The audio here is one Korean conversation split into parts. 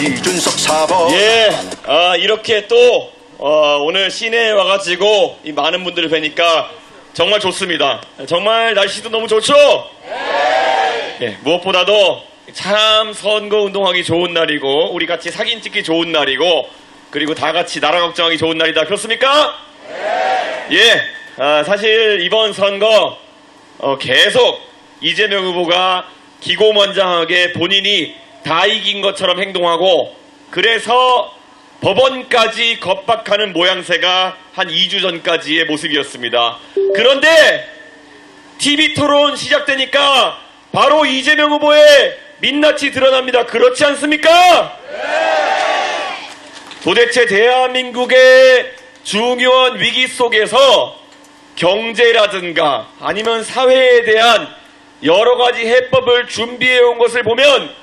이준석 사번 예, 아, 이렇게 또, 어, 오늘 시내에 와가지고 이 많은 분들을 뵈니까 정말 좋습니다. 정말 날씨도 너무 좋죠? 예, 무엇보다도 참 선거 운동하기 좋은 날이고, 우리 같이 사진 찍기 좋은 날이고, 그리고 다 같이 나라 걱정하기 좋은 날이다. 그렇습니까? 예, 아, 사실 이번 선거, 어, 계속 이재명 후보가 기고만장하게 본인이 다 이긴 것처럼 행동하고 그래서 법원까지 겁박하는 모양새가 한 2주 전까지의 모습이었습니다. 그런데 TV 토론 시작되니까 바로 이재명 후보의 민낯이 드러납니다. 그렇지 않습니까? 도대체 대한민국의 중요한 위기 속에서 경제라든가 아니면 사회에 대한 여러 가지 해법을 준비해 온 것을 보면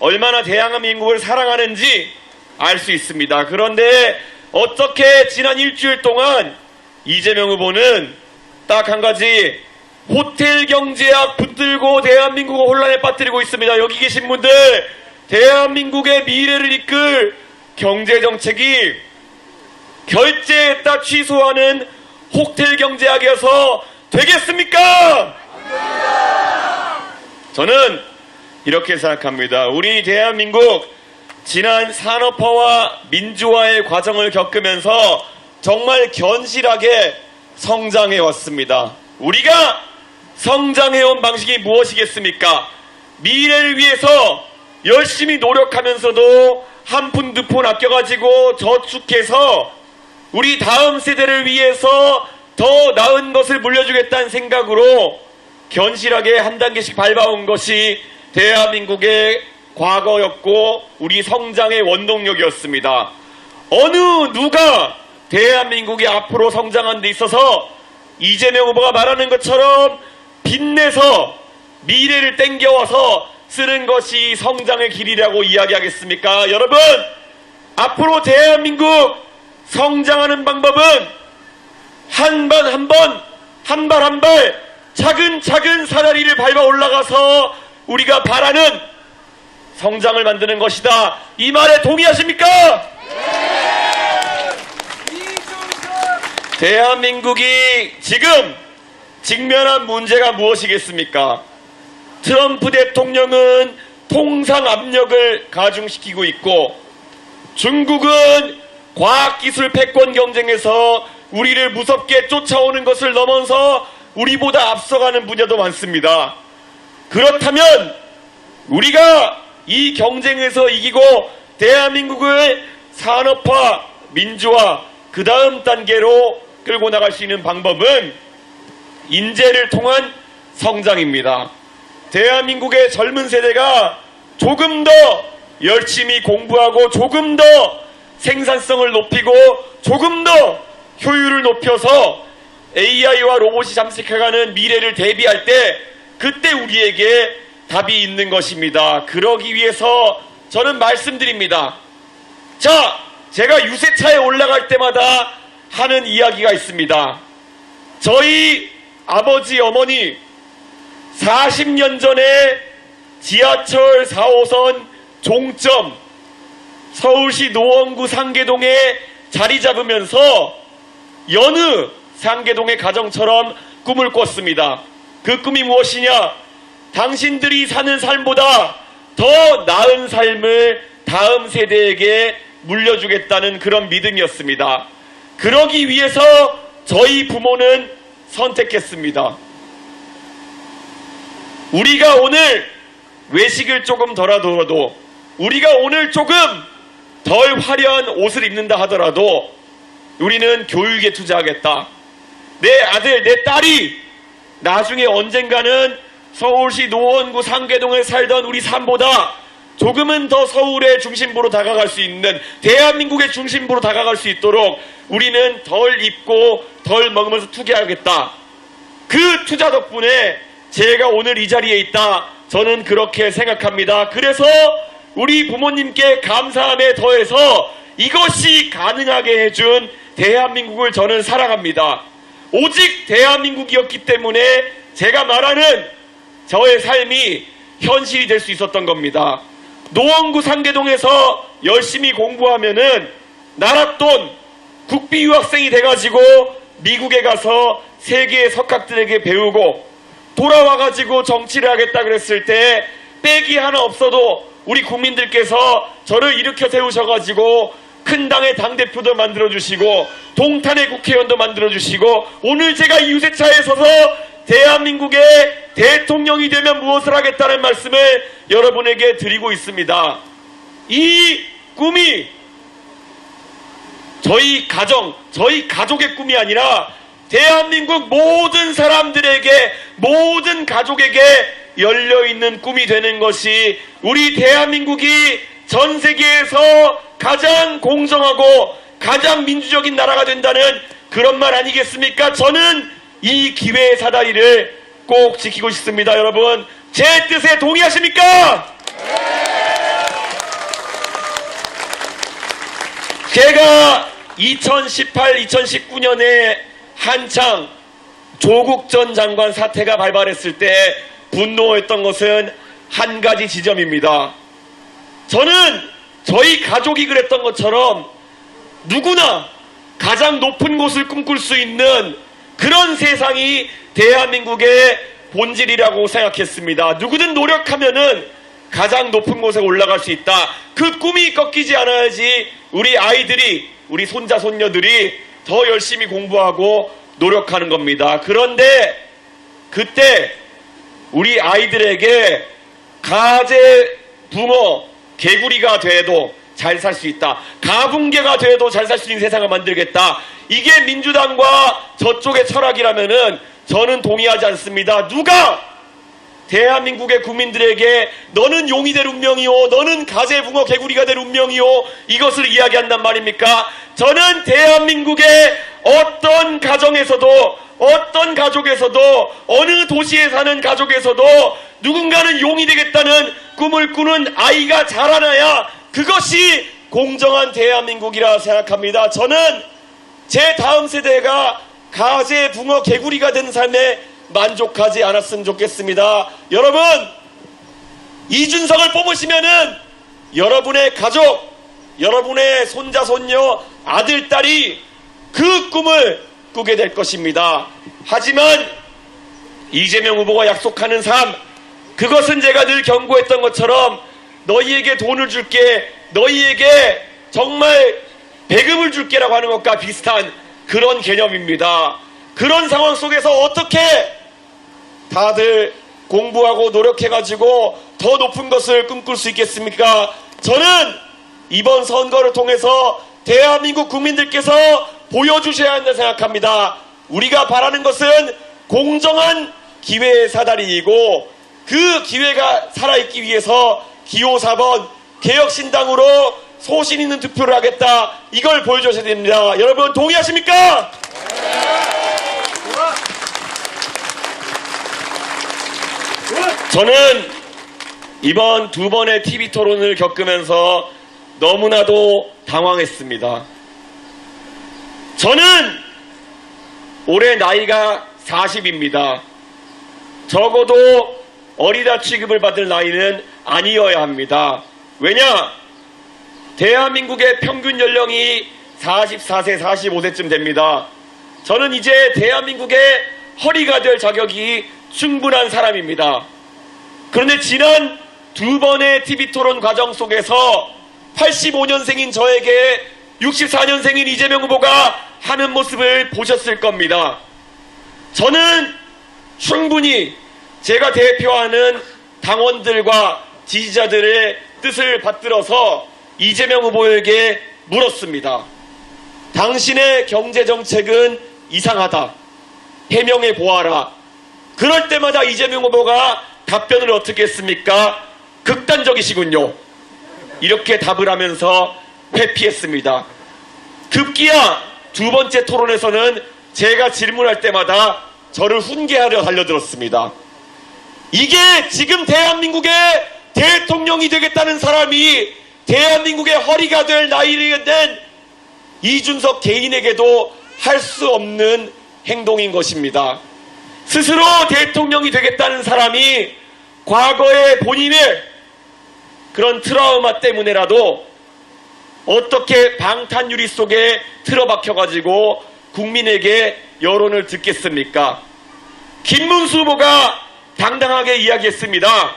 얼마나 대한민국을 사랑하는지 알 수 있습니다. 그런데 어떻게 지난 일주일 동안 이재명 후보는 딱 한 가지 호텔 경제학 붙들고 대한민국을 혼란에 빠뜨리고 있습니다. 여기 계신 분들 대한민국의 미래를 이끌 경제 정책이 결제했다 취소하는 호텔 경제학이어서 되겠습니까? 저는 이렇게 생각합니다. 우리 대한민국 지난 산업화와 민주화의 과정을 겪으면서 정말 견실하게 성장해 왔습니다. 우리가 성장해 온 방식이 무엇이겠습니까? 미래를 위해서 열심히 노력하면서도 한 푼 두 푼 아껴가지고 저축해서 우리 다음 세대를 위해서 더 나은 것을 물려주겠다는 생각으로 견실하게 한 단계씩 밟아온 것이 대한민국의 과거였고 우리 성장의 원동력이었습니다. 어느 누가 대한민국이 앞으로 성장하는 데 있어서 이재명 후보가 말하는 것처럼 빚내서 미래를 땡겨와서 쓰는 것이 성장의 길이라고 이야기하겠습니까? 여러분, 앞으로 대한민국 성장하는 방법은 한 번 한 번, 한 발 한 발, 차근차근 사다리를 밟아 올라가서 우리가 바라는 성장을 만드는 것이다. 이 말에 동의하십니까? 대한민국이 지금 직면한 문제가 무엇이겠습니까? 트럼프 대통령은 통상 압력을 가중시키고 있고 중국은 과학기술 패권 경쟁에서 우리를 무섭게 쫓아오는 것을 넘어서 우리보다 앞서가는 분야도 많습니다. 그렇다면 우리가 이 경쟁에서 이기고 대한민국을 산업화, 민주화 그 다음 단계로 끌고 나갈 수 있는 방법은 인재를 통한 성장입니다. 대한민국의 젊은 세대가 조금 더 열심히 공부하고 조금 더 생산성을 높이고 조금 더 효율을 높여서 AI와 로봇이 잠식해가는 미래를 대비할 때 그때 우리에게 답이 있는 것입니다. 그러기 위해서 저는 말씀드립니다. 자, 제가 유세차에 올라갈 때마다 하는 이야기가 있습니다. 저희 아버지, 어머니 40년 전에 지하철 4호선 종점 서울시 노원구 상계동에 자리 잡으면서 여느 상계동의 가정처럼 꿈을 꿨습니다. 그 꿈이 무엇이냐? 당신들이 사는 삶보다 더 나은 삶을 다음 세대에게 물려주겠다는 그런 믿음이었습니다. 그러기 위해서 저희 부모는 선택했습니다. 우리가 오늘 외식을 조금 덜하더라도 우리가 오늘 조금 덜 화려한 옷을 입는다 하더라도 우리는 교육에 투자하겠다. 내 아들, 내 딸이 나중에 언젠가는 서울시 노원구 상계동에 살던 우리 삶보다 조금은 더 서울의 중심부로 다가갈 수 있는 대한민국의 중심부로 다가갈 수 있도록 우리는 덜 입고 덜 먹으면서 투기하겠다. 그 투자 덕분에 제가 오늘 이 자리에 있다. 저는 그렇게 생각합니다. 그래서 우리 부모님께 감사함에 더해서 이것이 가능하게 해준 대한민국을 저는 사랑합니다. 오직 대한민국이었기 때문에 제가 말하는 저의 삶이 현실이 될 수 있었던 겁니다. 노원구 상계동에서 열심히 공부하면은 나랏돈 국비 유학생이 돼가지고 미국에 가서 세계의 석학들에게 배우고 돌아와가지고 정치를 하겠다 그랬을 때 빽이 하나 없어도 우리 국민들께서 저를 일으켜 세우셔가지고 큰 당의 당대표도 만들어주시고 동탄의 국회의원도 만들어주시고 오늘 제가 이 유세차에 서서 대한민국의 대통령이 되면 무엇을 하겠다는 말씀을 여러분에게 드리고 있습니다. 이 꿈이 저희 가정, 저희 가족의 꿈이 아니라 대한민국 모든 사람들에게, 모든 가족에게 열려있는 꿈이 되는 것이 우리 대한민국이 전 세계에서 가장 공정하고 가장 민주적인 나라가 된다는 그런 말 아니겠습니까? 저는 이 기회의 사다리를 꼭 지키고 싶습니다, 여러분. 제 뜻에 동의하십니까? 제가 2018, 2019년에 한창 조국 전 장관 사태가 발발했을 때 분노했던 것은 한 가지 지점입니다. 저는 저희 가족이 그랬던 것처럼 누구나 가장 높은 곳을 꿈꿀 수 있는 그런 세상이 대한민국의 본질이라고 생각했습니다. 누구든 노력하면은 가장 높은 곳에 올라갈 수 있다. 그 꿈이 꺾이지 않아야지 우리 아이들이, 우리 손자, 손녀들이 더 열심히 공부하고 노력하는 겁니다. 그런데 그때 우리 아이들에게 가재, 붕어, 개구리가 돼도 잘 살 수 있다. 가붕개가 돼도 잘 살 수 있는 세상을 만들겠다. 이게 민주당과 저쪽의 철학이라면은 저는 동의하지 않습니다. 누가 대한민국의 국민들에게 너는 용이 될 운명이요, 너는 가재, 붕어, 개구리가 될 운명이요, 이것을 이야기한단 말입니까? 저는 대한민국의 어떤 가정에서도, 어떤 가족에서도, 어느 도시에 사는 가족에서도 누군가는 용이 되겠다는 꿈을 꾸는 아이가 자라나야 그것이 공정한 대한민국이라 생각합니다. 저는 제 다음 세대가 가재, 붕어, 개구리가 된 삶에 만족하지 않았으면 좋겠습니다. 여러분, 이준석을 뽑으시면은 여러분의 가족, 여러분의 손자, 손녀, 아들, 딸이 그 꿈을 꾸게 될 것입니다. 하지만 이재명 후보가 약속하는 삶, 그것은 제가 늘 경고했던 것처럼 너희에게 돈을 줄게, 너희에게 정말 배급을 줄게라고 하는 것과 비슷한 그런 개념입니다. 그런 상황 속에서 어떻게 다들 공부하고 노력해가지고 더 높은 것을 꿈꿀 수 있겠습니까? 저는 이번 선거를 통해서 대한민국 국민들께서 보여주셔야 한다 생각합니다. 우리가 바라는 것은 공정한 기회의 사다리이고 그 기회가 살아있기 위해서 기호 4번 개혁신당으로 소신 있는 투표를 하겠다. 이걸 보여주셔야 됩니다. 여러분 동의하십니까? 저는 이번 두 번의 TV 토론을 겪으면서 너무나도 당황했습니다. 저는 올해 나이가 40입니다. 적어도 어리다 취급을 받을 나이는 아니어야 합니다. 왜냐? 대한민국의 평균 연령이 44세, 45세쯤 됩니다. 저는 이제 대한민국의 허리가 될 자격이 충분한 사람입니다. 그런데 지난 두 번의 TV 토론 과정 속에서 85년생인 저에게 64년생인 이재명 후보가 하는 모습을 보셨을 겁니다. 저는 충분히 제가 대표하는 당원들과 지지자들의 뜻을 받들어서 이재명 후보에게 물었습니다. 당신의 경제정책은 이상하다. 해명해 보아라. 그럴 때마다 이재명 후보가 답변을 어떻게 했습니까? 극단적이시군요. 이렇게 답을 하면서 회피했습니다. 급기야 두 번째 토론에서는 제가 질문할 때마다 저를 훈계하려 달려들었습니다. 이게 지금 대한민국의 대통령이 되겠다는 사람이 대한민국의 허리가 될 나이를 된 이준석 개인에게도 할 수 없는 행동인 것입니다. 스스로 대통령이 되겠다는 사람이 과거에 본인의 그런 트라우마 때문에라도 어떻게 방탄유리 속에 틀어박혀가지고 국민에게 여론을 듣겠습니까? 김문수 후보가 당당하게 이야기했습니다.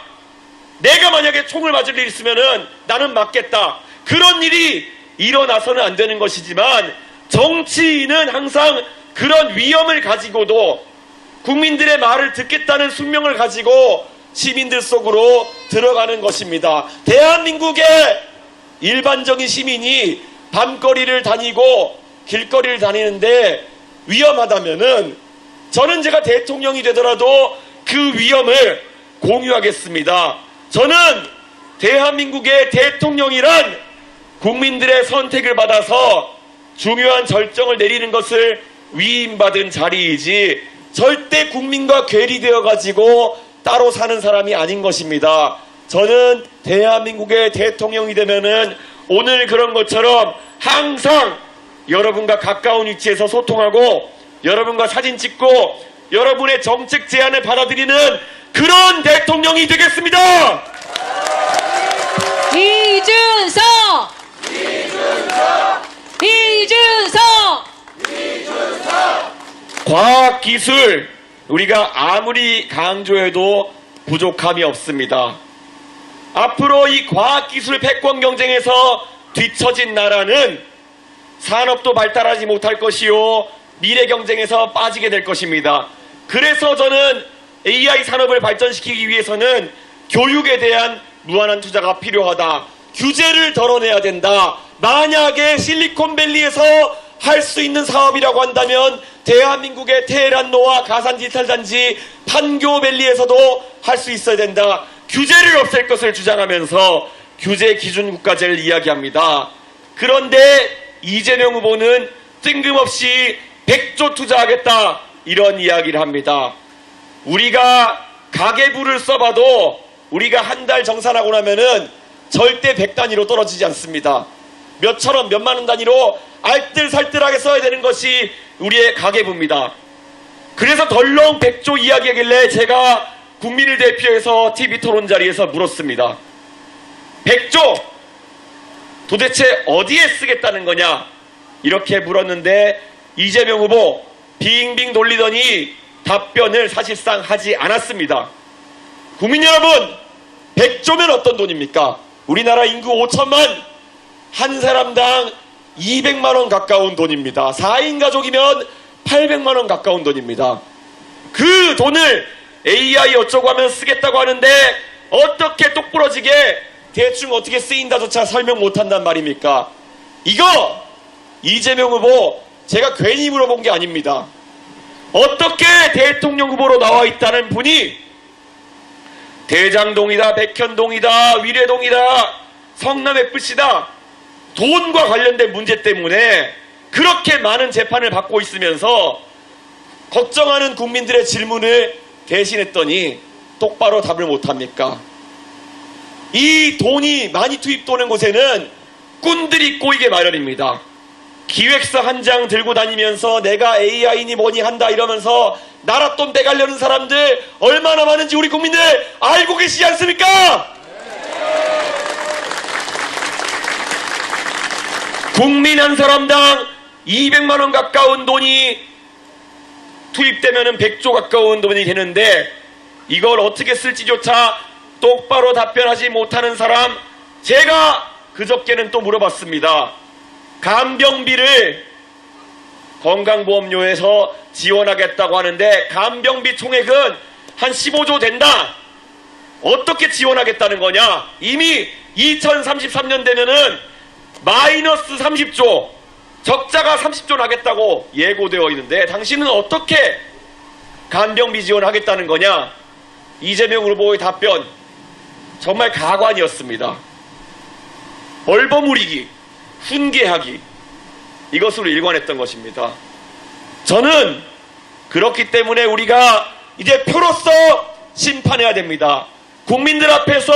내가 만약에 총을 맞을 일 있으면은 나는 맞겠다. 그런 일이 일어나서는 안 되는 것이지만 정치인은 항상 그런 위험을 가지고도 국민들의 말을 듣겠다는 숙명을 가지고 시민들 속으로 들어가는 것입니다. 대한민국의 일반적인 시민이 밤거리를 다니고 길거리를 다니는데 위험하다면은 저는 제가 대통령이 되더라도 그 위험을 공유하겠습니다. 저는 대한민국의 대통령이란 국민들의 선택을 받아서 중요한 결정을 내리는 것을 위임받은 자리이지 절대 국민과 괴리되어 가지고 따로 사는 사람이 아닌 것입니다. 저는 대한민국의 대통령이 되면은 오늘 그런 것처럼 항상 여러분과 가까운 위치에서 소통하고 여러분과 사진 찍고 여러분의 정책 제안을 받아들이는 그런 대통령이 되겠습니다. 이준석! 이준석! 과학기술 우리가 아무리 강조해도 부족함이 없습니다. 앞으로 이 과학기술 패권 경쟁에서 뒤처진 나라는 산업도 발달하지 못할 것이요 미래 경쟁에서 빠지게 될 것입니다. 그래서 저는 AI 산업을 발전시키기 위해서는 교육에 대한 무한한 투자가 필요하다. 규제를 덜어내야 된다. 만약에 실리콘밸리에서 할 수 있는 사업이라고 한다면 대한민국의 테헤란노와 가산 디지털 단지 판교밸리에서도 할 수 있어야 된다. 규제를 없앨 것을 주장하면서 규제 기준 국가제를 이야기합니다. 그런데 이재명 후보는 뜬금없이 100조 투자하겠다 이런 이야기를 합니다. 우리가 가계부를 써봐도 우리가 한 달 정산하고 나면은 절대 100 단위로 떨어지지 않습니다. 몇천 원, 몇만 원 단위로 알뜰살뜰하게 써야 되는 것이 우리의 가계부입니다. 그래서 덜렁 100조 이야기하길래 제가 국민을 대표해서 TV 토론 자리에서 물었습니다. 100조 도대체 어디에 쓰겠다는 거냐? 이렇게 물었는데 이재명 후보 빙빙 돌리더니 답변을 사실상 하지 않았습니다. 국민 여러분, 100조면 어떤 돈입니까? 우리나라 인구 5천만 한 사람당 200만 원 가까운 돈입니다. 4인 가족이면 800만 원 가까운 돈입니다. 그 돈을 AI 어쩌고 하면 쓰겠다고 하는데 어떻게 똑부러지게 대충 어떻게 쓰인다조차 설명 못한단 말입니까? 이거 이재명 후보 제가 괜히 물어본 게 아닙니다. 어떻게 대통령 후보로 나와 있다는 분이 대장동이다, 백현동이다, 위례동이다, 성남 FC다 돈과 관련된 문제 때문에 그렇게 많은 재판을 받고 있으면서 걱정하는 국민들의 질문을 대신했더니 똑바로 답을 못합니까? 이 돈이 많이 투입되는 곳에는 꾼들이 꼬이게 마련입니다. 기획서 한 장 들고 다니면서 내가 AI니 뭐니 한다 이러면서 나라 돈 빼가려는 사람들 얼마나 많은지 우리 국민들 알고 계시지 않습니까? 국민 한 사람당 200만 원 가까운 돈이 투입되면은 100조 가까운 돈이 되는데 이걸 어떻게 쓸지조차 똑바로 답변하지 못하는 사람 제가 그저께는 또 물어봤습니다. 간병비를 건강보험료에서 지원하겠다고 하는데 간병비 총액은 한 15조 된다. 어떻게 지원하겠다는 거냐? 이미 2033년 되면은 마이너스 30조, 적자가 30조 나겠다고 예고되어 있는데 당신은 어떻게 간병비 지원하겠다는 거냐? 이재명 후보의 답변 정말 가관이었습니다. 얼버무리기, 훈계하기 이것으로 일관했던 것입니다. 저는 그렇기 때문에 우리가 이제 표로서 심판해야 됩니다. 국민들 앞에서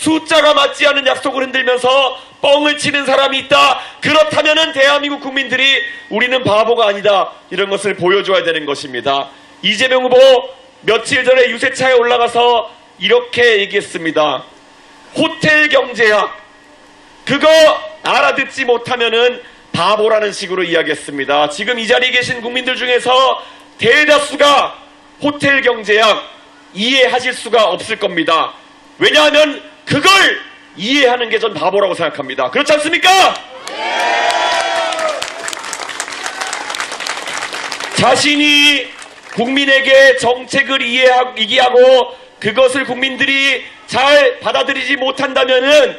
숫자가 맞지 않은 약속을 흔들면서 뻥을 치는 사람이 있다. 그렇다면은 대한민국 국민들이 우리는 바보가 아니다. 이런 것을 보여줘야 되는 것입니다. 이재명 후보 며칠 전에 유세차에 올라가서 이렇게 얘기했습니다. 호텔 경제학 그거 알아듣지 못하면은 바보라는 식으로 이야기했습니다. 지금 이 자리에 계신 국민들 중에서 대다수가 호텔 경제학 이해하실 수가 없을 겁니다. 왜냐하면 그걸 이해하는 게 전 바보라고 생각합니다. 그렇지 않습니까? 자신이 국민에게 정책을 이해하고, 이해하고 그것을 국민들이 잘 받아들이지 못한다면은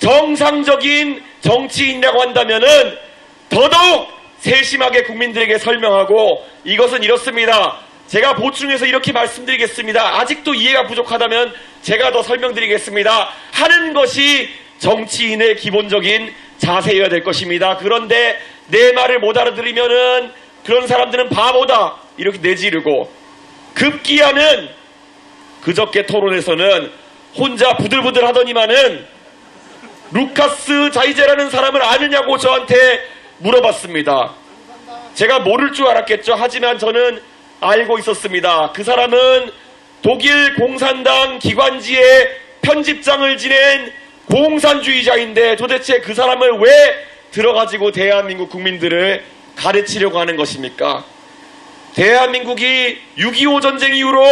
정상적인 정치인이라고 한다면은 더더욱 세심하게 국민들에게 설명하고 이것은 이렇습니다. 제가 보충해서 이렇게 말씀드리겠습니다. 아직도 이해가 부족하다면 제가 더 설명드리겠습니다. 하는 것이 정치인의 기본적인 자세여야 될 것입니다. 그런데 내 말을 못 알아들으면은 그런 사람들은 바보다 이렇게 내지르고 급기야는 그저께 토론에서는 혼자 부들부들 하더니만은 루카스 자이제라는 사람을 아느냐고 저한테 물어봤습니다. 제가 모를 줄 알았겠죠. 하지만 저는 알고 있었습니다. 그 사람은 독일 공산당 기관지의 편집장을 지낸 공산주의자인데 도대체 그 사람을 왜 들어가지고 대한민국 국민들을 가르치려고 하는 것입니까? 대한민국이 6.25 전쟁 이후로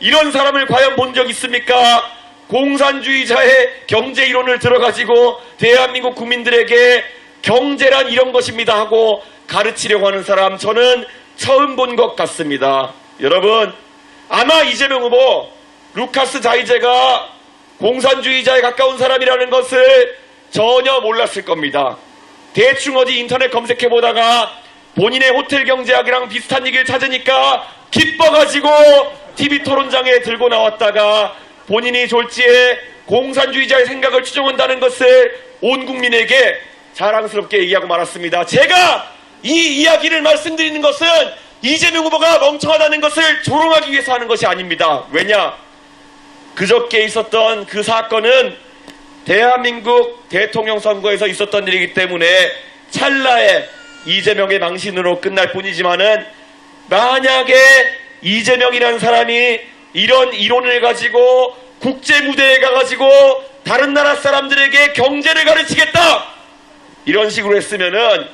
이런 사람을 과연 본 적 있습니까? 공산주의자의 경제 이론을 들어가지고 대한민국 국민들에게 경제란 이런 것입니다 하고 가르치려고 하는 사람 저는 처음 본 것 같습니다. 여러분 아마 이재명 후보 루카스 자이제가 공산주의자에 가까운 사람이라는 것을 전혀 몰랐을 겁니다. 대충 어디 인터넷 검색해 보다가 본인의 호텔 경제학이랑 비슷한 얘기를 찾으니까 기뻐가지고 TV 토론장에 들고 나왔다가 본인이 졸지에 공산주의자의 생각을 추종한다는 것을 온 국민에게 자랑스럽게 얘기하고 말았습니다. 제가 이 이야기를 말씀드리는 것은 이재명 후보가 멍청하다는 것을 조롱하기 위해서 하는 것이 아닙니다. 왜냐? 그저께 있었던 그 사건은 대한민국 대통령 선거에서 있었던 일이기 때문에 찰나에 이재명의 망신으로 끝날 뿐이지만은 만약에 이재명이라는 사람이 이런 이론을 가지고 국제 무대에 가가지고 다른 나라 사람들에게 경제를 가르치겠다 이런 식으로 했으면은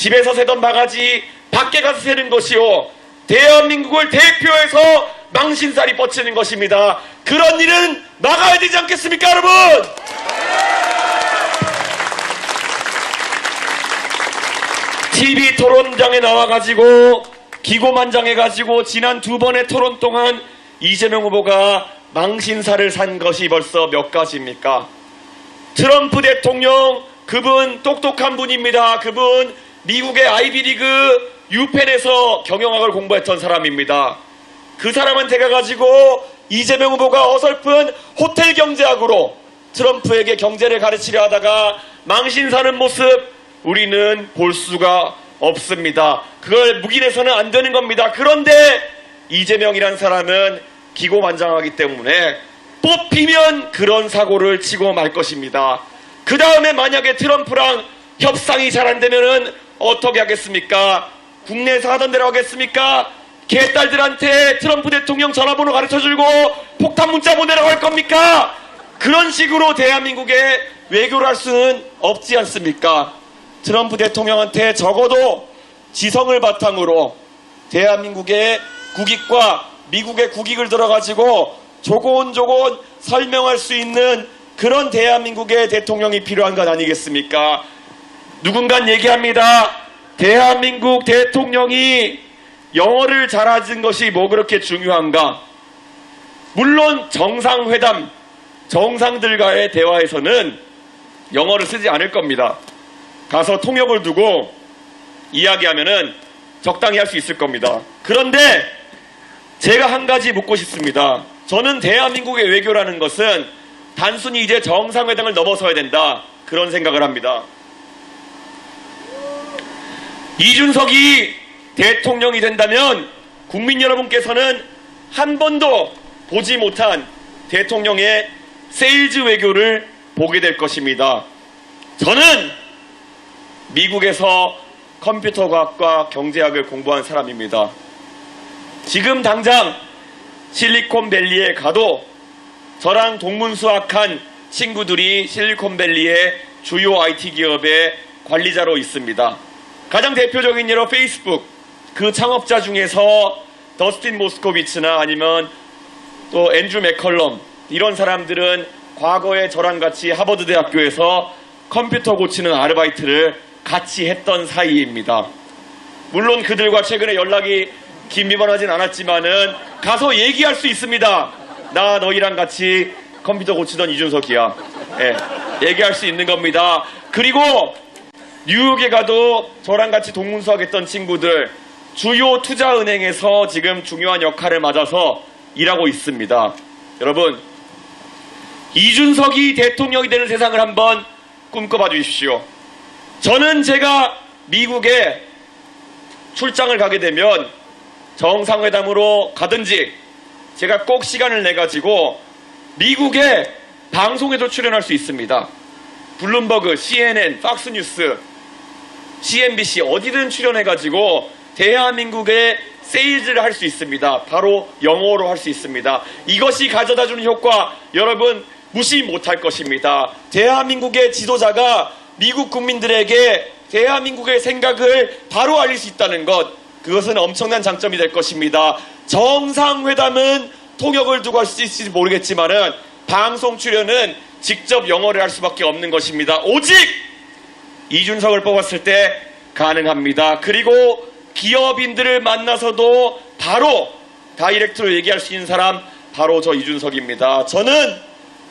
집에서 새던 바가지 밖에 가서 새는 것이요 대한민국을 대표해서 망신살이 뻗치는 것입니다. 그런 일은 막아야 되지 않겠습니까, 여러분? TV 토론장에 나와가지고 기고만장해가지고 지난 두 번의 토론 동안 이재명 후보가 망신살을 산 것이 벌써 몇 가지입니까? 트럼프 대통령 그분 똑똑한 분입니다. 그분 미국의 아이비리그 유펜에서 경영학을 공부했던 사람입니다. 그 사람한테 가가지고 이재명 후보가 어설픈 호텔 경제학으로 트럼프에게 경제를 가르치려 하다가 망신 사는 모습 우리는 볼 수가 없습니다. 그걸 묵인해서는 안 되는 겁니다. 그런데 이재명이란 사람은 기고만장하기 때문에 뽑히면 그런 사고를 치고 말 것입니다. 그 다음에 만약에 트럼프랑 협상이 잘 안 되면은 어떻게 하겠습니까? 국내에서 하던 대로 하겠습니까? 개딸들한테 트럼프 대통령 전화번호 가르쳐 주고 폭탄 문자 보내라고 할 겁니까? 그런 식으로 대한민국에 외교를 할 수는 없지 않습니까? 트럼프 대통령한테 적어도 지성을 바탕으로 대한민국의 국익과 미국의 국익을 들어가지고 조곤조곤 설명할 수 있는 그런 대한민국의 대통령이 필요한 것 아니겠습니까? 누군간 얘기합니다. 대한민국 대통령이 영어를 잘하는 것이 뭐 그렇게 중요한가? 물론 정상회담, 정상들과의 대화에서는 영어를 쓰지 않을 겁니다. 가서 통역을 두고 이야기하면은 적당히 할 수 있을 겁니다. 그런데 제가 한 가지 묻고 싶습니다. 저는 대한민국의 외교라는 것은 단순히 이제 정상회담을 넘어서야 된다. 그런 생각을 합니다. 이준석이 대통령이 된다면 국민 여러분께서는 한 번도 보지 못한 대통령의 세일즈 외교를 보게 될 것입니다. 저는 미국에서 컴퓨터 과학과 경제학을 공부한 사람입니다. 지금 당장 실리콘밸리에 가도 저랑 동문수학한 친구들이 실리콘밸리의 주요 IT 기업의 관리자로 있습니다. 가장 대표적인 예로 페이스북 그 창업자 중에서 더스틴 모스코비츠나 아니면 또 앤드루 맥컬럼 이런 사람들은 과거에 저랑 같이 하버드 대학교에서 컴퓨터 고치는 아르바이트를 같이 했던 사이입니다. 물론 그들과 최근에 연락이 긴밀하진 않았지만은 가서 얘기할 수 있습니다. 나 너희랑 같이 컴퓨터 고치던 이준석이야. 예, 얘기할 수 있는 겁니다. 그리고 뉴욕에 가도 저랑 같이 동문수학했던 친구들 주요 투자은행에서 지금 중요한 역할을 맞아서 일하고 있습니다. 여러분 이준석이 대통령이 되는 세상을 한번 꿈꿔봐 주십시오. 저는 제가 미국에 출장을 가게 되면 정상회담으로 가든지 제가 꼭 시간을 내 가지고 미국의 방송에도 출연할 수 있습니다. 블룸버그, CNN, 팍스뉴스, CNBC 어디든 출연해 가지고 대한민국의 세일즈를 할 수 있습니다. 바로 영어로 할 수 있습니다. 이것이 가져다 주는 효과 여러분 무시 못할 것입니다. 대한민국의 지도자가 미국 국민들에게 대한민국의 생각을 바로 알릴 수 있다는 것 그것은 엄청난 장점이 될 것입니다. 정상회담은 통역을 두고 할 수 있을지 모르겠지만은 방송 출연은 직접 영어를 할 수밖에 없는 것입니다. 오직 이준석을 뽑았을 때 가능합니다. 그리고 기업인들을 만나서도 바로 다이렉트로 얘기할 수 있는 사람 바로 저 이준석입니다. 저는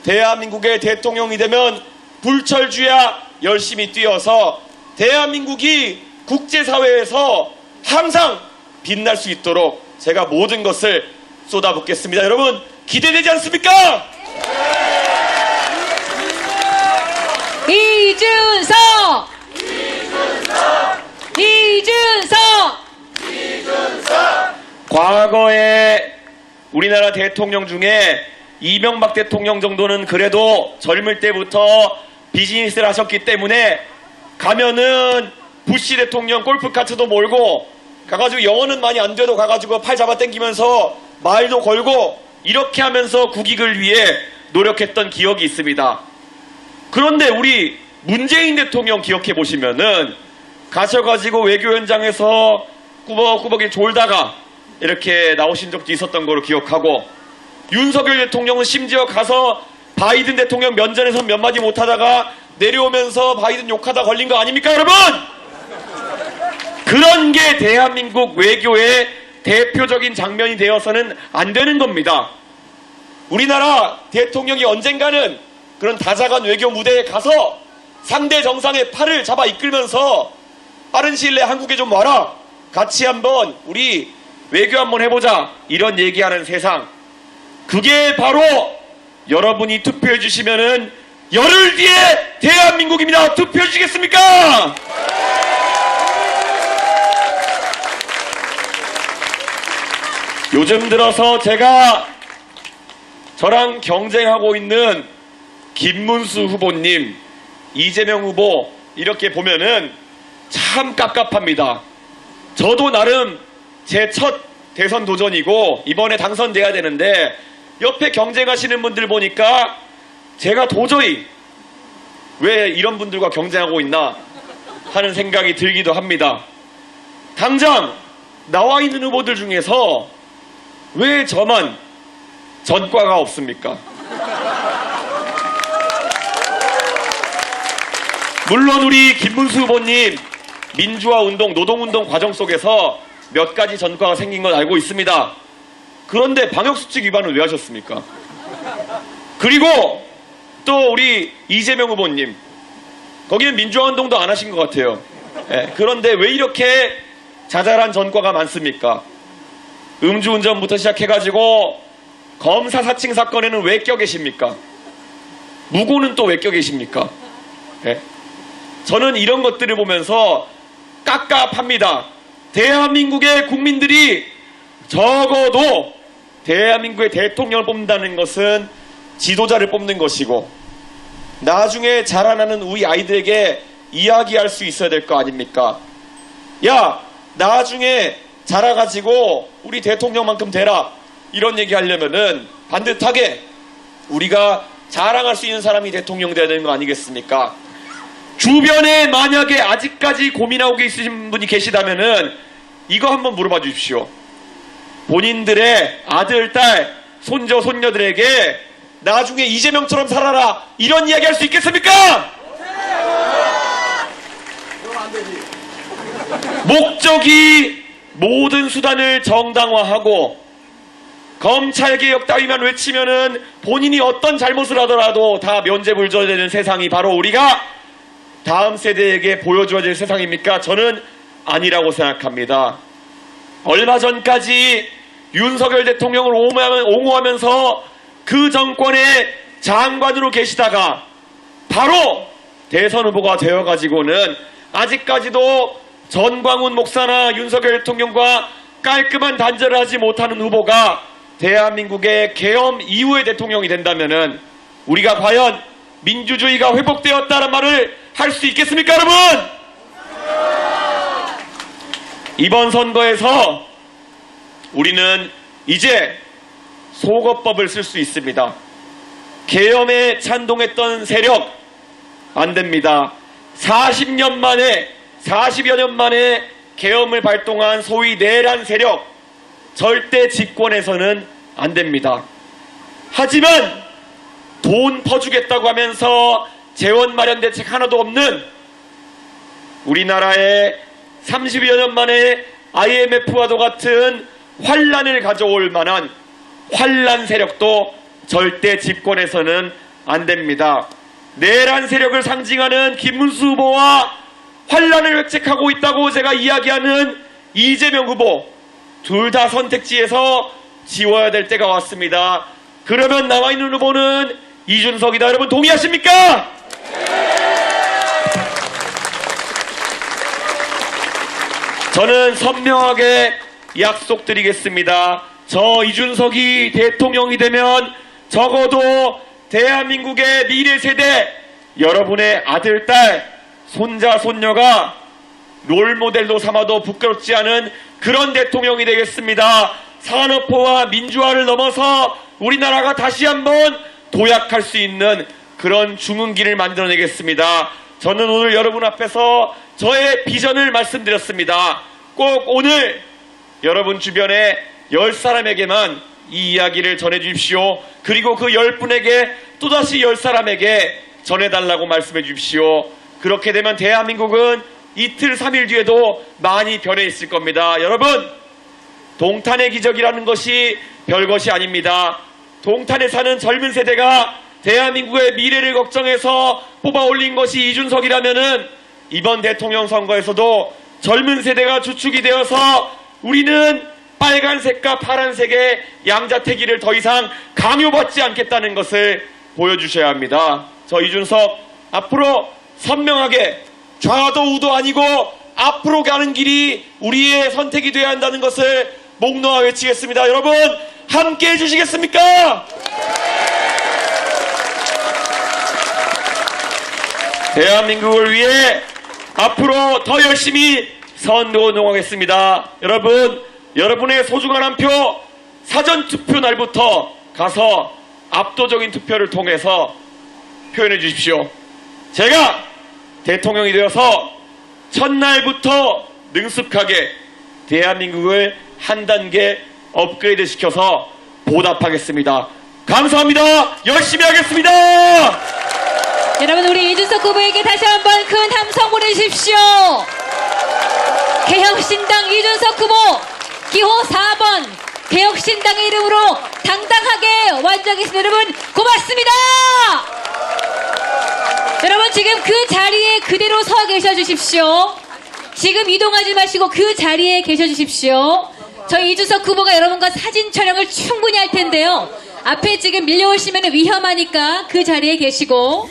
대한민국의 대통령이 되면 불철주야 열심히 뛰어서 대한민국이 국제사회에서 항상 빛날 수 있도록 제가 모든 것을 쏟아붓겠습니다. 여러분 기대되지 않습니까? 이준석! 이준석! 과거에 우리나라 대통령 중에 이명박 대통령 정도는 그래도 젊을 때부터 비즈니스를 하셨기 때문에 가면은 부시 대통령 골프카트도 몰고 가가지고 영어는 많이 안 돼도 가가지고 팔 잡아 당기면서 말도 걸고 이렇게 하면서 국익을 위해 노력했던 기억이 있습니다. 그런데 우리 문재인 대통령 기억해 보시면은 가셔가지고 외교 현장에서 꾸벅꾸벅이 졸다가 이렇게 나오신 적도 있었던 걸로 기억하고 윤석열 대통령은 심지어 가서 바이든 대통령 면전에서 몇 마디 못하다가 내려오면서 바이든 욕하다 걸린 거 아닙니까 여러분? 그런 게 대한민국 외교의 대표적인 장면이 되어서는 안 되는 겁니다. 우리나라 대통령이 언젠가는 그런 다자간 외교 무대에 가서 상대 정상의 팔을 잡아 이끌면서 빠른 시일 내에 한국에 좀 와라. 같이 한번 우리 외교 한번 해보자. 이런 얘기하는 세상. 그게 바로 여러분이 투표해 주시면은 열흘 뒤에 대한민국입니다. 투표해 주시겠습니까? 요즘 들어서 제가 저랑 경쟁하고 있는 김문수 후보님, 이재명 후보 이렇게 보면은 참 깝깝합니다. 저도 나름 제 첫 대선 도전이고 이번에 당선돼야 되는데 옆에 경쟁하시는 분들 보니까 제가 도저히 왜 이런 분들과 경쟁하고 있나 하는 생각이 들기도 합니다. 당장 나와 있는 후보들 중에서 왜 저만 전과가 없습니까? 물론 우리 김문수 후보님 민주화 운동, 노동 운동 과정 속에서 몇 가지 전과가 생긴 건 알고 있습니다. 그런데 방역수칙 위반은 왜 하셨습니까? 그리고 또 우리 이재명 후보님 거기는 민주화 운동도 안 하신 것 같아요. 예, 그런데 왜 이렇게 자잘한 전과가 많습니까? 음주운전부터 시작해가지고 검사 사칭 사건에는 왜 껴 계십니까? 무고는 또 왜 껴 계십니까? 예? 저는 이런 것들을 보면서 깝깝합니다. 대한민국의 국민들이 적어도 대한민국의 대통령을 뽑는다는 것은 지도자를 뽑는 것이고 나중에 자라나는 우리 아이들에게 이야기할 수 있어야 될 거 아닙니까? 야, 나중에 자라가지고 우리 대통령만큼 되라. 이런 얘기 하려면은 반듯하게 우리가 자랑할 수 있는 사람이 대통령 되어야 되는 거 아니겠습니까? 주변에 만약에 아직까지 고민하고 계신 분이 계시다면은 이거 한번 물어봐 주십시오. 본인들의 아들, 딸, 손자, 손녀들에게 나중에 이재명처럼 살아라 이런 이야기 할 수 있겠습니까? 목적이 모든 수단을 정당화하고 검찰개혁 따위만 외치면은 본인이 어떤 잘못을 하더라도 다 면죄불져야 되는 세상이 바로 우리가 다음 세대에게 보여줘야 될 세상입니까? 저는 아니라고 생각합니다. 얼마 전까지 윤석열 대통령을 옹호하면- 옹호하면서 그 정권의 장관으로 계시다가 바로 대선 후보가 되어가지고는 아직까지도 전광훈 목사나 윤석열 대통령과 깔끔한 단절을 하지 못하는 후보가 대한민국의 계엄 이후의 대통령이 된다면은 우리가 과연 민주주의가 회복되었다는 말을 할 수 있겠습니까, 여러분? 이번 선거에서 우리는 이제 소거법을 쓸 수 있습니다. 계엄에 찬동했던 세력 안 됩니다. 40년 만에 40여 년 만에 계엄을 발동한 소위 내란 세력 절대 집권해서는 안 됩니다. 하지만 돈 퍼주겠다고 하면서 재원 마련 대책 하나도 없는 우리나라의 30여 년 만에 IMF와도 같은 환란을 가져올 만한 환란 세력도 절대 집권해서는 안 됩니다. 내란 세력을 상징하는 김문수 후보와 환란을 획책하고 있다고 제가 이야기하는 이재명 후보 둘 다 선택지에서 지워야 될 때가 왔습니다. 그러면 나와 있는 후보는 이준석이다. 여러분 동의하십니까? 저는 선명하게 약속드리겠습니다. 저 이준석이 대통령이 되면 적어도 대한민국의 미래 세대 여러분의 아들, 딸, 손자, 손녀가 롤 모델로 삼아도 부끄럽지 않은 그런 대통령이 되겠습니다. 산업화와 민주화를 넘어서 우리나라가 다시 한번 도약할 수 있는 그런 중흥기를 만들어내겠습니다. 저는 오늘 여러분 앞에서 저의 비전을 말씀드렸습니다. 꼭 오늘 여러분 주변에 열 사람에게만 이 이야기를 전해 주십시오. 그리고 그 열 분에게 또다시 열 사람에게 전해달라고 말씀해 주십시오. 그렇게 되면 대한민국은 이틀, 삼일 뒤에도 많이 변해 있을 겁니다. 여러분, 동탄의 기적이라는 것이 별것이 아닙니다. 동탄에 사는 젊은 세대가 대한민국의 미래를 걱정해서 뽑아 올린 것이 이준석이라면은 이번 대통령 선거에서도 젊은 세대가 주축이 되어서 우리는 빨간색과 파란색의 양자택일을 더 이상 강요받지 않겠다는 것을 보여주셔야 합니다. 저 이준석 앞으로 선명하게 좌도 우도 아니고 앞으로 가는 길이 우리의 선택이 되어야 한다는 것을 목 놓아 외치겠습니다. 여러분 함께 해주시겠습니까? 대한민국을 위해 앞으로 더 열심히 선거운동하겠습니다. 여러분, 여러분의 소중한 한 표 사전 투표 날부터 가서 압도적인 투표를 통해서 표현해 주십시오. 제가 대통령이 되어서 첫날부터 능숙하게 대한민국을 한 단계 업그레이드 시켜서 보답하겠습니다. 감사합니다. 열심히 하겠습니다. 여러분 우리 이준석 후보에게 다시 한번 큰 함성 보내주십시오. 개혁신당 이준석 후보 기호 4번 개혁신당의 이름으로 당당하게 완주하겠습니다. 여러분 고맙습니다. 여러분 지금 그 자리에 그대로 서 계셔 주십시오. 지금 이동하지 마시고 그 자리에 계셔 주십시오. 저희 이준석 후보가 여러분과 사진 촬영을 충분히 할 텐데요. 앞에 지금 밀려오시면 위험하니까 그 자리에 계시고